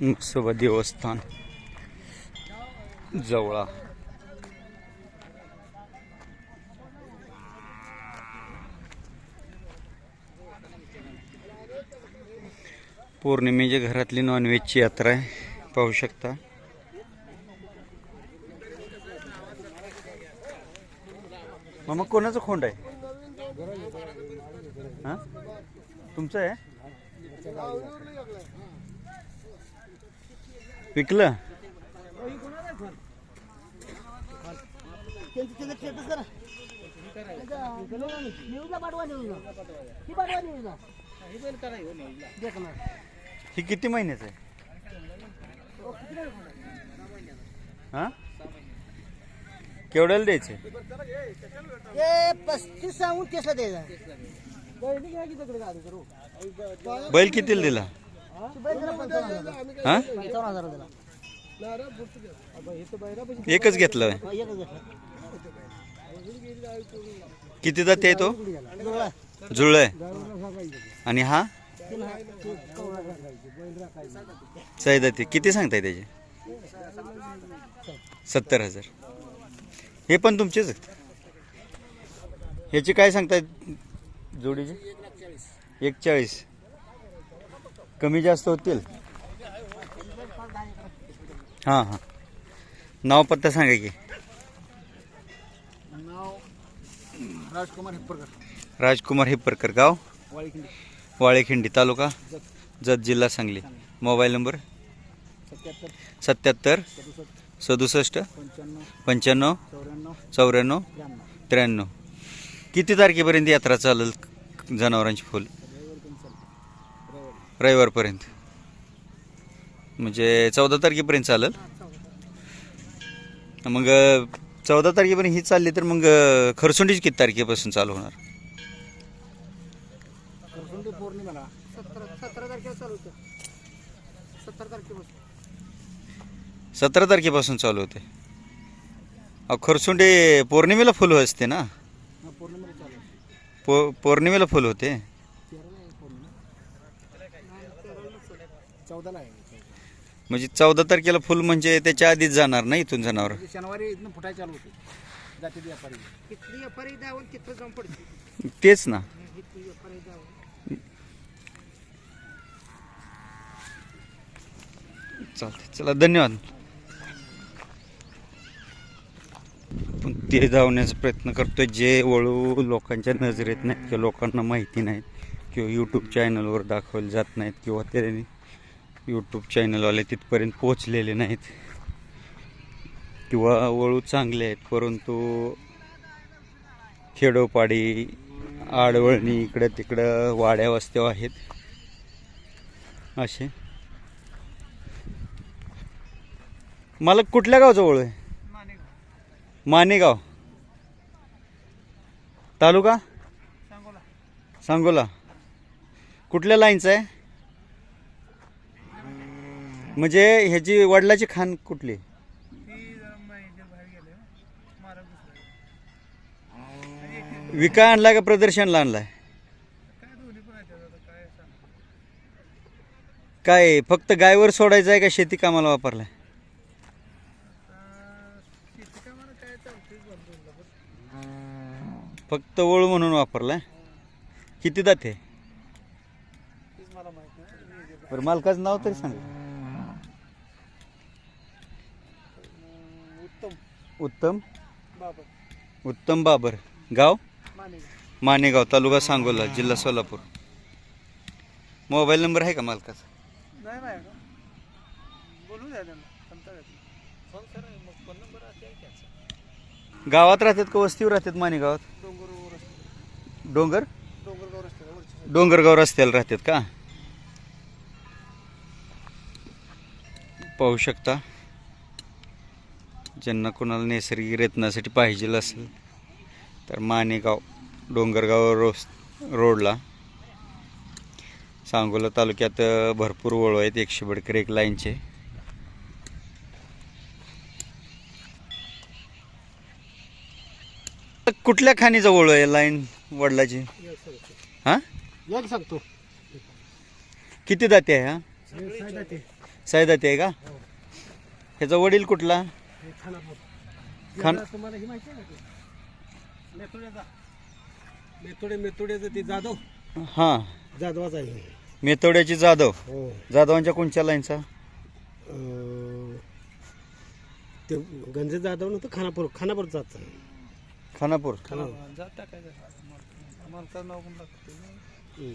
म्हसोबा देवस्थान जवळा. पौर्णिमेच्या घरातली नॉनव्हेजची यात्रा आहे. पाहू शकता. मग कोणाचं खोंड आहे? हां? तुमचं आहे? विकलं हे किती महिन्याचं आहे? हा? केवढ्याला द्यायचे? ते पस्तीस सांगून तीसला द्यायचा. बैल कितीला दिला? हा एकच घेतलं कितीदा ते किती जाते तो? जुळ आणि हा? तीन ते किती सांगताय त्याचे? सत्तर हजार. हे पण तुमचेच ह्याची काय सांगताय जोडीचे? एक चाळीस कमी जास्त होतील? हां हां. नाव पत्ता सांगा की. नाव राजकुमार हिप्परकर. राजकुमार हिप्परकर गाव? वाळीखिंडी. वाळेखिंडी तालुका? जत. जिल्हा सांगली. Mobile number? सत्याहत्तर. सदुसष्ट. पंच्याण्णव. चौऱ्याण्णव. त्र्याण्णव. किती तारखेपर्यंत यात्रा चालेल जनावरांची फुल रविवारी पण चालेल रविवारी रविवारपर्यंत. म्हणजे चौदा तारखेपर्यंत चालेल? मग चौदा तारखेपर्यंत ही चालली तर मग खरसुंडीच किती तारखेपासून चालू होणार? सतरा सतरा तारखेला चालू होतं. सत्तर तारखेपासून. चालू होते. अहो खरसुंडी पौर्णिमेला फुल असते ना? पौर्णिमेला फुल होते? चौदाला आहे म्हणजे चौदा तारखेला फुल म्हणजे त्याच्या आधीच जाणार ना इथून जनावर? म्हणजे शनिवारी इथनं फुटायला चालू होते. जाते व्यापारी. तिथली व्यापारी जाऊन तिथं जाऊन पडते. तेच ना. इथली व्यापारी जाऊन चालते चला धन्यवाद. पण ते धावण्याचा प्रयत्न करतोय जे वळू लोकांच्या नजरेत नाहीत किंवा लोकांना माहिती नाहीत किंवा यूट्यूब चॅनलवर दाखवले जात नाहीत किंवा ते यूट्यूब चॅनलवाले तिथपर्यंत पोचलेले नाहीत. किंवा वळू चांगले आहेत परंतु खेडोपाडी आडवळणी इकडं तिकडं वाड्या वस्त्या आहेत. असे. मला कुठल्या गावचं आहे? मानेगाव. तालुका? सांगोला. कुठल्या लाईनचं आहे? म्हणजे ह्याची वडिलाची खान कुठली? विका आणला का प्रदर्शनला आणलाय? काय फक्त गायवर सोडायचं आहे का शेती कामाला वापरलाय? फक्त वळू म्हणून वापरलाय? किती दाते बरं मालकाचं नाव तरी सांग. उत्तम? उत्तम बाबर. उत्तम बाबर. गाव? माने मानेगाव तालुका सांगोला जिल्हा सोलापूर. मोबाईल नंबर आहे का मालकाचा? आहे गावात राहतात का वस्तीवर राहतात मानेगावात? डोंगर रस्ते डोंगर? डोंगरगाव रस्ते वरच्या डोंगरगाव रस्त्याला राहतात का? पाहू शकता. ज्यांना कोणाला नैसर्गिक रत्नासाठी पाहिजे असेल तर मानेगाव डोंगरगाव रोस रोडला. सांगोला तालुक्यात भरपूर वळू आहेत एकशे बडकर एक लाईनचे. कुठल्या खाणीचा वळू आहे लाईन वडिलाची? हां? सांगतो. किती जाते आहे हा? सायदाती आहे का? हो. ह्याचा वडील कुठला? खान- याला तुम्हाला ही माहिती आहे ना ते? मेथोड्याचा मेथोडे मेथोड्याचं ते जाधव. हां. जाधवाचा आहे. मेतोड्याची जाधव. हो. जाधवांच्या कोणच्या लाईनचा? अं, ते गंज जाधव नव्हतं खानापूर खानापूर जात खानापूर. जात टाकायचं नाव पण लागतं.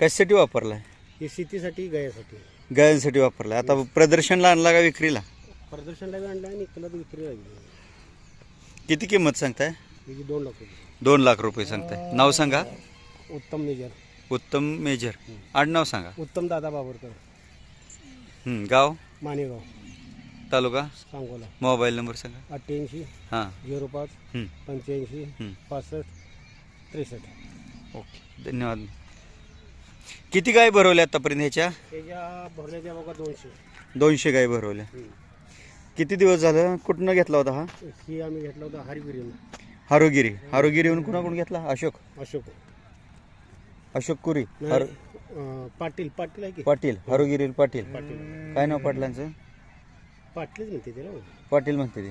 कशासाठी वापरलाय? हे शेतीसाठी गायासाठी. गायांसाठी वापरलाय आता प्रदर्शनला आणला का विक्रीला? प्रदर्शनला आणला आणि इकडला तर विक्री लागली. किती किंमत सांगताय? त्याची दोन लाख रुपये. दोन लाख रुपये सांगताय. नाव सांगा. उत्तम मेजर. उत्तम मेजर. आडनाव सांगा. उत्तम दादा बाबरकर. हं, गाव? मानेगाव. तालुका? सांगोला. मोबाईल नंबर सांगा. अठ्ठ्याऐंशी हां. झिरो पाच हं, पंच्याऐंशी हं. पासष्ट त्रेसष्ट. ओके. धन्यवाद. किती गाय भरवल्या आतापर्यंत ह्याच्या? त्याच्या भरल्याच्या बघा दोनशे. दोनशे गाय भरवल्या. किती दिवस झालं? कुठनं घेतला होता हा? ही आम्ही घेतला होता हरिगिरीनं हारोगिरी. हारोगिरीहून कुणाकडून घेतला? अशोक. अशोक. अशोक कुरी. हारो अं, पाटील पाटील आहे की? पाटील. हारोगिरी पाटील. पाटील. काय नाव पाटलांचं? पाटीलच म्हणते त्याला पाटील म्हणते ते.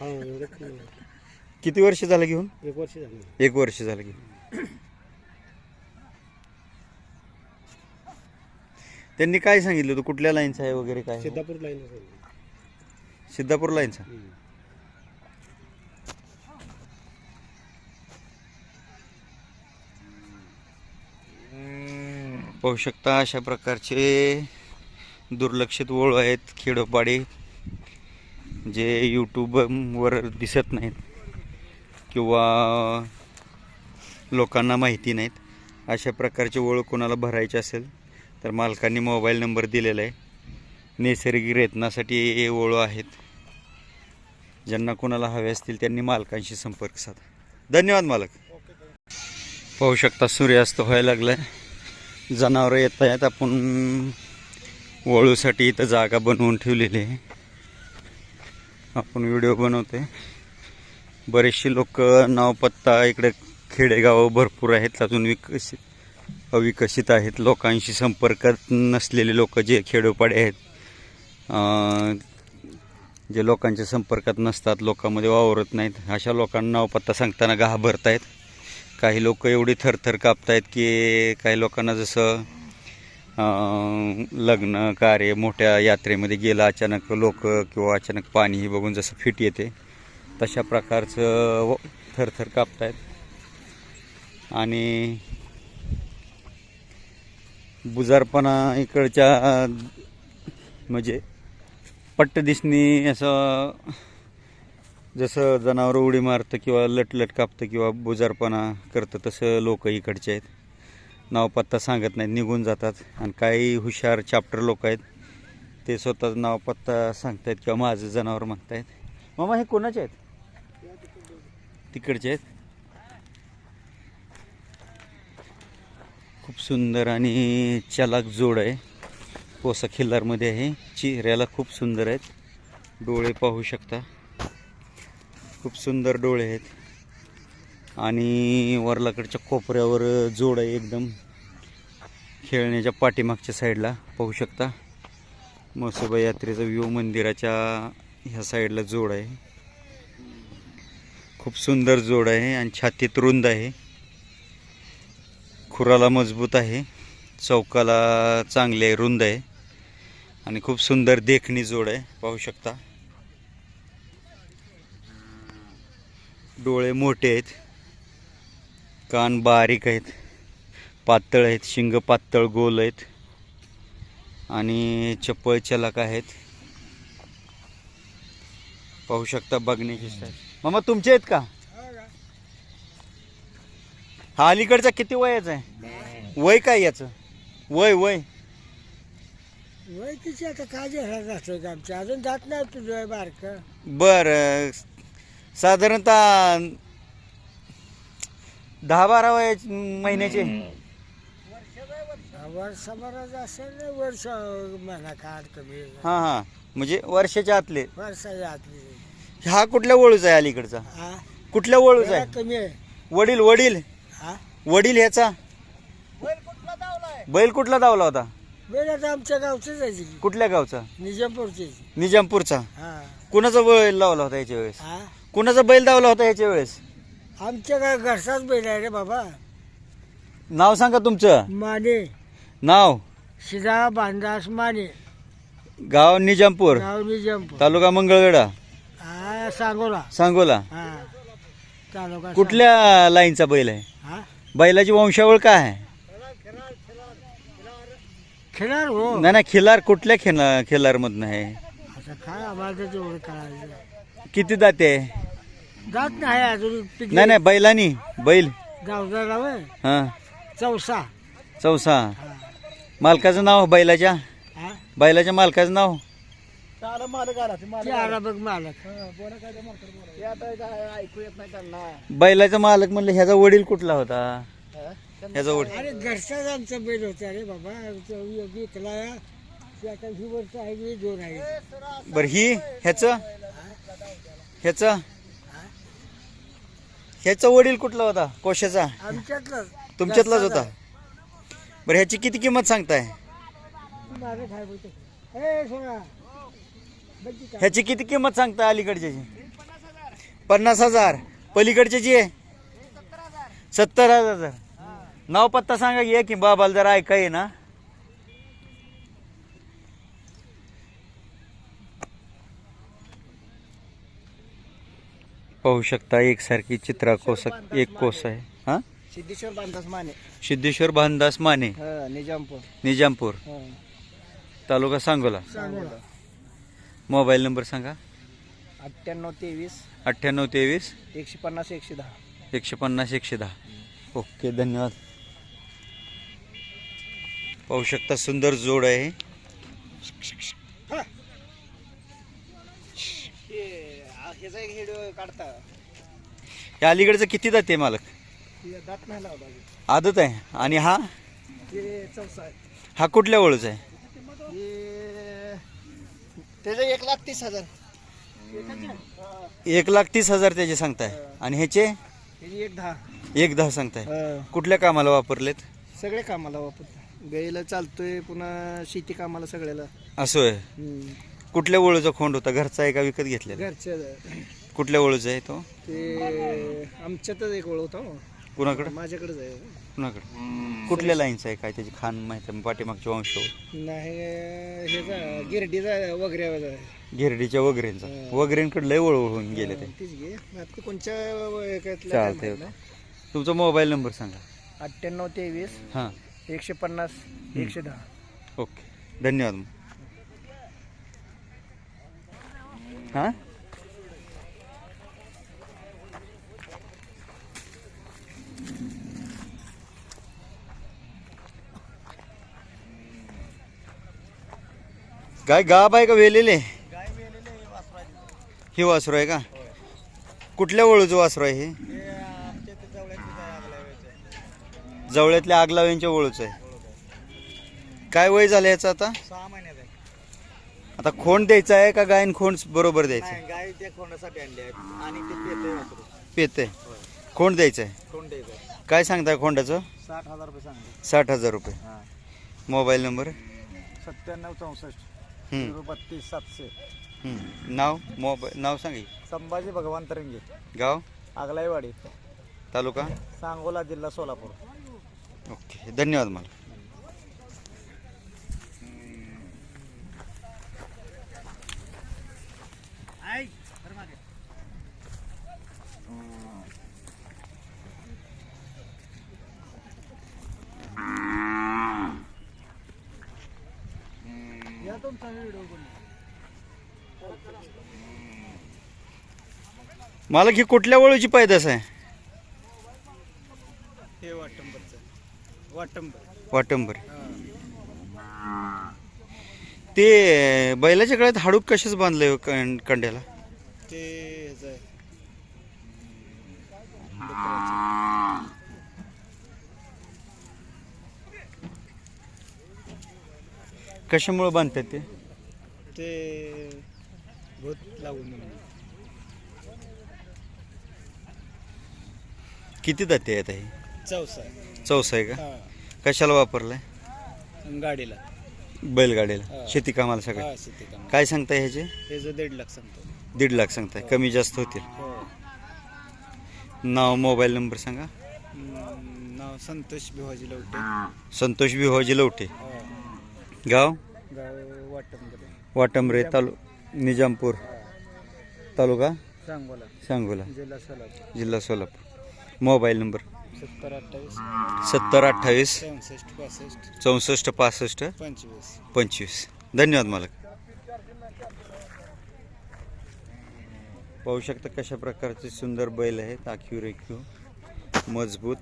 हा एवढं. किती वर्ष झालं घेऊन? एक वर्ष झालं. एक वर्ष झालं घेऊन. त्यांनी काय सांगितलं होतं? कुठल्या लाईनचा आहे वगैरे काय? सिद्धापूर लाईन सिद्धापूर लाईनचा? पाहू शकता अशा प्रकारचे दुर्लक्षित ओळ आहेत खेडोपाडी जे यूट्यूबवर दिसत नाहीत किंवा लोकांना माहिती नाहीत. अशा प्रकारचे ओळ कोणाला भरायचे असेल तर मालकांनी मोबाईल नंबर दिलेला आहे. नैसर्गिक रेतनासाठी हे ओळू आहेत. ज्यांना कोणाला हवे असतील त्यांनी मालकांशी संपर्क साधा. धन्यवाद मालक. पाहू शकता सूर्यास्त व्हायला लागलाय. जनावरं येत आहेत आपण वळूसाठी इथं जागा बनवून ठेवलेली आहे. आपण व्हिडिओ बनवते बरेचसे लोक नावपत्ता इकडे खेडेगावं भरपूर आहेत. अजून विकसित अविकसित आहेत. लोकांशी संपर्कात नसलेले लोक जे खेडोपाडे आहेत जे लोकांच्या संपर्कात नसतात लोकांमध्ये वावरत नाहीत अशा लोकांना नावपत्ता सांगताना घाबरत आहेत काही लोक एवढी थरथर कापतायत की काही लोकांना जसं लग्न कार्य मोठ्या यात्रेमध्ये गेलं अचानक लोक किंवा अचानक पाणी हे बघून जसं फिट येते तशा प्रकारचं व- थरथर कापतायत. आणि बुजारपणा इकडच्या म्हणजे पट्ट दिसणी असं जसं जनावर उडी मारतं किंवा लटलट कापतं किंवा बुजारपणा करतं तसं लोक इकडचे आहेत. नावपत्ता सांगत नाहीत निघून जातात. आणि काही हुशार चॅप्टर लोक आहेत ते स्वतः नावपत्ता सांगत सांगतायत किंवा माझं जनावर आहेत मामा हे कोणाचे आहेत? तिकडचे आहेत? खूप सुंदर आणि चलाक जोड आहे. कोसा खिल्लारमध्ये आहे. चेहऱ्याला खूप सुंदर आहेत. डोळे पाहू शकता. खूप सुंदर डोळे आहेत. आणि वरलाकडच्या कोपऱ्यावर जोड आहे एकदम. खेळण्याच्या पाठीमागच्या साईडला पाहू शकता. मसोबा यात्रेचा व्यू मंदिराच्या ह्या साईडला जोड आहे. खूप सुंदर जोड आहे आणि छातीत रुंद आहे. खुराला मजबूत आहे. चौकाला चांगले आहे रुंद आहे. आणि खूप सुंदर देखणी जोड आहे पाहू शकता. डोळे मोठे आहेत. कान बारीक आहेत. पातळ आहेत शिंग पातळ गोल आहेत. आणि चप्पल चलाक आहेत. पाहू शकता बघण्याची मामा तुमचे आहेत का? हा अलीकडचा किती वयाचा आहे? वय काय याचं? वय वय. वय तिची आता काय जे जातो आमच्या अजून जात नाही तुझं बारक. बर साधारणतः दहा बारा वया महिन्याचे. वर्षभराच असेल वर्ष महिना काढ कमी. हा हा. म्हणजे वर्षाच्या आतले. वर्षाच्या आतली. हा कुठल्या वळूचा आहे अलीकडचा? हा. कुठल्या वळूचा आहे? कमी आहे. वडील वडील. हा? वडील ह्याचा? बैल कुठला धावला होता? बैल आता आमच्या गावचंच आहे की कुठल्या गावचा? निजामपूरचे निजामपूरचा. हा. कुणाचा बैल लावला होता याच्या वेळेस? हा? कुणाचा बैल धावला होता याच्या वेळेस? आमच्या काय घरचाच बैल आहे रे बाबा. नाव सांगा तुमचं. माने. नाव? शिदा बांधास माने. गाव निजामपूर. गाव निजामपूर. तालुका मंगळवेढा. हा सांगोला. सांगोला. हा. तालुका कुठल्या लाईनचा बैल आहे? हा? बैलाची वंशावळ काय आहे? खेळणार हो. नाही नाही खिलार कुठल्या खेला खिलार मधनं आहे? आता काय आम्हाला तर तेवढं कळायचं किती दाते जात नाही अजून पिके- नाही नाही बैलानी. बैल. गावचा आहे हा. चौसा. चौसा. हा. मालकाचं नाव बैलाच्या? हा? बैलाच्या मालकाचं नाव? मालक आला ते आला. बघ मालक. ऐकू येत नाही त्यांना. बैलाचा मालक म्हणलं ह्याचा वडील कुठला होता? ह्याचा वडील. अरे घरचाच आमचा बैल होता रे बाबा तो विकला. ते आता ही वर्ष आहे मी दोन आहे. बर ही ह्याच? ह्याच? ह्याचा वडील कुठला होता? कोशाचा? तुमच्यातलाच होता? बरं ह्याची किती किंमत सांगताय? मालक आहे बोलतो. ए. ह्याची किती किंमत सांगताय अलीकडच्याची पन्नास हजार. पलीकडच्याची आहे? सत्तर हजार. नाव पत्ता सांगा ये की बाबाला जरा ऐका ये ना. पाहू शकता एकसारखी चित्रा कोस एक कोस आहे. हा? सिद्धेश्वर बांधास माने. सिद्धेश्वर भानदास माने. हा निजामपूर. निजामपूर. तालुका सांगोला. सांगोला. मोबाईल नंबर सांगा. अठ्ठ्याण्णव तेवीस. अठ्ठ्याण्णव तेवीस. एकशे पन्नास एकशे दहा. एकशे पन्नास एकशे दहा. ओके धन्यवाद. पाहू शकता सुंदर जोड आहे. ह्याचा एक व्हिडिओ काढता. अलीकडचं किती जाते मालक? दात नाही लावला आदत आहे. आणि हा? हे चौसा हा कुठल्या ओळूच आहे? हे त्याचे एक लाख तीस हजार. एक लाख तीस हजार त्याचे सांगताय. आणि ह्याचे? त्याची एक दहा. एक दहा सांगताय. कुठल्या कामाला वापरलेत? सगळे कामाला वापरतो. गाईला चालतोय पुन्हा शेती कामाला सगळ्याला. असं आहे कुठल्या ओळूचा खोंड होता? घरचा आहे का विकत घेतलेला? घरच्या. कुठल्या ओळूचा आहे तो? ते आमच्यातच एक ओळ होता हो. कुणाकडं? माझ्याकडेच आहे. कुणाकडं? कुठल्या लाईनचा आहे काय त्याची खान माहिती आहे पाठीमागच्या वंशावळ नाही ह्याचा गिरडीचा वगैरे आहे. गिरडीच्या वगैरेंचा. वगैरेंकडे लय वळ होऊन गेले ते. तीच घे. आता ते कोणच्या काय चालतंय. माहीत नाही. तुमचा मोबाईल नंबर सांगा. अठ्ठ्याण्णव तेवीस हां. एकशे पन्नास एकशे दहा. ओके. धन्यवाद. हां? काय गाब आहे का वेलेले? हे वासरू आहे का? कुठल्या वळूचं वासरू आहे हे? जवळ्यातल्या आगलाव्यांच्या ओळूच आहे. काय वय झालं याचं आता? सहा महिन्यात आहे. आता खोंड द्यायचा आहे का गायन खोंड बरोबर द्यायचं? नाही गाय त्या कोणासाठी आणले आहेत आणि ते पेते वासरू. पेत आहे. खोंड द्यायचं आहे. कोण द्यायचं काय सांगताय खोंडाचं? साठ हजार रुपये सांगले. साठ हजार रुपये. हां. Mobile number? सत्त्याण्णव चौसष्ट. झिरो बत्तीस सातशे. हम्म. नाव? मोबाईल नाव सांगा. संभाजी भगवान तरंगे. गाव? आगलाईवाडी. तालुका? सांगोला जिल्हा सोलापूर. ओके. धन्यवाद मला. तुमचा व्हिडिओ मला की कुठल्या वळूची पैदास आहे? हे वाटंबरचं. वाटंबर. वाटंबर. ते बैलाच्या गळ्यात हाडूक कशाच बांधलंय हो कं- कंड्याला? ते ह्याचं आहे. कशामुळे बांधतात ते? ते भूत लागून. किती दाते आहेत हे? चौसा. चौसा आहे का? हा. कशाला वापरलाय? गाडीला. बैलगाडीला. हा. शेती कामाला सगळं? हा शेती काम काय सांगताय ह्याचे? हे जो दीड लाख सांगतो दीड लाख सांगताय. कमी जास्त होतील. हो. नाव मोबाईल नंबर सांगा. हम्म, नाव संतोष भिवाजी लवटे. संतोष विहोजी लवटे. हो. गाव? गाव वाटंबरे तालु निजामपूर तालुका? सांगोला. सांगोला. जिल्हा सोलापूर. जिल्हा सोलापूर. Mobile number? सत्तर अठ्ठावीस. सत्तर अठ्ठावीस. चौसष्ट पासष्ट. चौसष्ट पासष्ट. पंचवीस. पंचवीस. धन्यवाद मालक. पाहू शकता कशा प्रकारचे सुंदर बैल आहेत. आखीव रेखीव मजबूत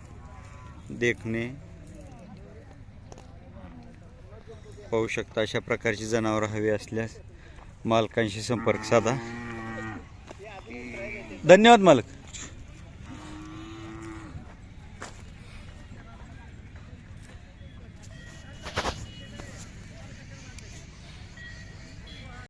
देखणे पाहू शकता अशा प्रकारची जनावरं हवी असल्यास मालकांशी संपर्क साधा. धन्यवाद मालक.